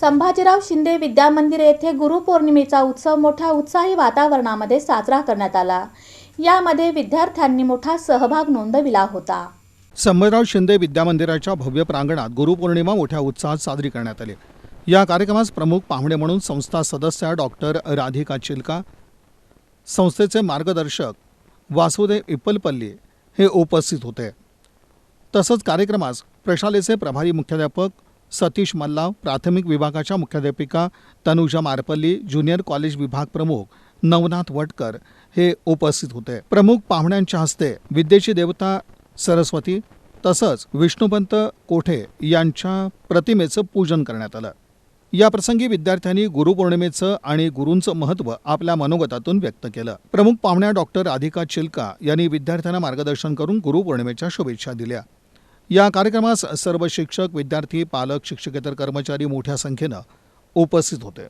संभाजीराव शिंदे विद्यामंदिर येथे गुरुपौर्णिमेचा उत्सव मोठ्या उत्साही वातावरणामध्ये साजरा करण्यात आला. यामध्ये विद्यार्थ्यांनी मोठा सहभाग नोंदविला होता. संभाजीराव शिंदे विद्यामंदिराच्या भव्य प्रांगणात गुरुपौर्णिमा मोठ्या उत्साहात साजरी करण्यात आली. या कार्यक्रमास प्रमुख पाहुणे म्हणून संस्था सदस्य डॉक्टर राधिका चिलका संस्थेचे मार्गदर्शक वासुदेव इप्पलपल्ली हे उपस्थित होते. तसंच कार्यक्रमास प्रशालेचे प्रभारी मुख्याध्यापक सतीश मल्लाव प्राथमिक विभागाच्या मुख्याध्यापिका तनुजा मारपल्ली ज्युनियर कॉलेज विभाग प्रमुख नवनाथ वटकर हे उपस्थित होते. प्रमुख पाहुण्यांच्या हस्ते विद्येची देवता सरस्वती तसंच विष्णुपंत कोठे यांच्या प्रतिमेचं पूजन करण्यात आलं. या प्रसंगी विद्यार्थ्यांनी गुरुपौर्णिमेचं आणि गुरूंचं महत्त्व आपल्या मनोगतातून व्यक्त केलं. प्रमुख पाहुण्या डॉक्टर राधिका चिलका यांनी विद्यार्थ्यांना मार्गदर्शन करून गुरुपौर्णिमेच्या शुभेच्छा दिल्या. या कार्यक्रमास सर्व शिक्षक विद्यार्थी पालक शिक्षकेतर कर्मचारी मोठ्या संख्येनं उपस्थित होते.